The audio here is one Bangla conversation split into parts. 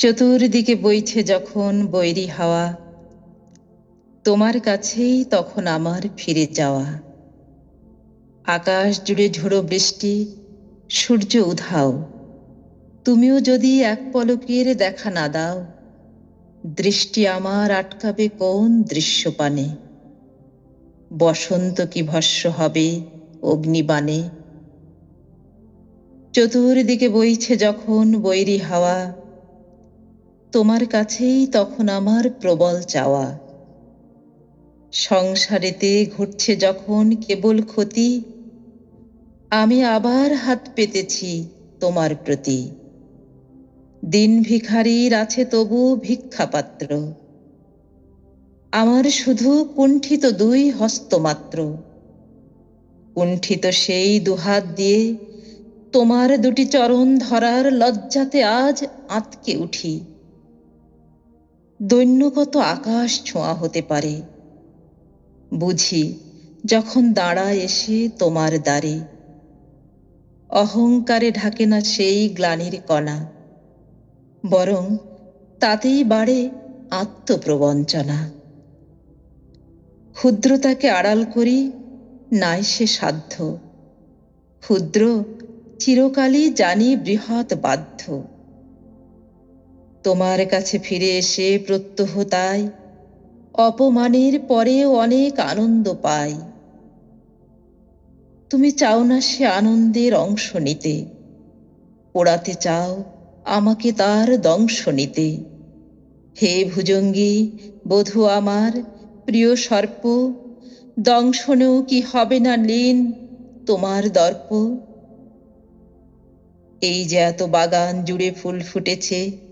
চতুর্দিকে বইছে যখন বৈরী হাওয়া। তোমার কাছেই তখন আমার ফিরে যাওয়া। আকাশ জুড়ে ঝোড়ো বৃষ্টি, সূর্য উধাও। তুমিও যদি এক পলকের দেখা না দাও, দৃষ্টি আমার আটকাবে কোন দৃশ্যপানে? বসন্ত কি ভস্য হবে অগ্নিবাণে? চতুর্দিকে বইছে যখন বৈরী হাওয়া তোমার কাছেই তখন আমার প্রবল চাওয়া। সংসারেতে ঘটছে যখন কেবল ক্ষতি, আমি আবার হাত পেতেছি তোমার প্রতি। দিন ভিখারির আছে তবু ভিক্ষাপাত্র। আমার শুধু কুণ্ঠিত দুই হস্তমাত্র। কুণ্ঠিত সেই দুহাত দিয়ে তোমার দুটি চরণ ধরার লজ্জাতে আজ আঁতকে উঠি। দৈন্য কত আকাশ ছোঁয়া হতে পারে। বুঝি, যখন দাঁড়া এসে তোমার দ্বারে। অহংকারে ঢাকে না সেই গ্লানির কণা। বরং তাতেই বাড়ে আত্মপ্রবঞ্চনা। ক্ষুদ্রতাকে আড়াল করি নাই সে সাধ্য। ক্ষুদ্র, চিরকালই জানি বৃহৎ বাধ্য। তোমার কাছে ফিরে এসে প্রত্যহ তাই। অপমানের পরেও অনেক আনন্দ পাই। তুমি চাও না সে আনন্দের অংশ নিতে। পোড়াতে চাও আমাকে তার দংশ নিতে। হে ভুজঙ্গী, বধূ আমার, প্রিয় সর্প দংশনেও কি হবে না লীন তোমার দর্প? এই যে এত বাগান জুড়ে ফুল ফুটেছে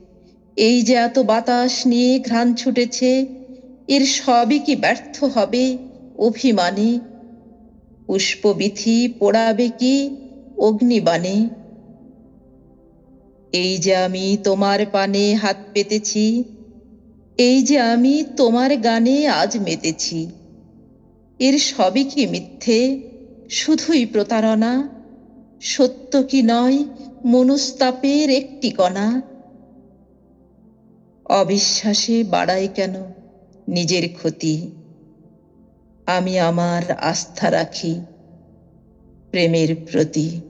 এই যে এত বাতাস নিয়ে ঘ্রাণ ছুটেছে, এর সবই কি ব্যর্থ হবে অভিমানে? পুষ্পবিথি পোড়াবে কি অগ্নিবাণে? এই যে আমি তোমার পানে হাত পেতেছি, এই যে আমি তোমার গানে আজ মেতেছি, এর সবই কি মিথ্যে? শুধুই প্রতারণা? সত্য কি নয় মনস্তাপের একটি কণা? অবিশ্বাসে বাড়াই কেন নিজের ক্ষতি? আমি আমার আস্থা রাখি প্রেমের প্রতি।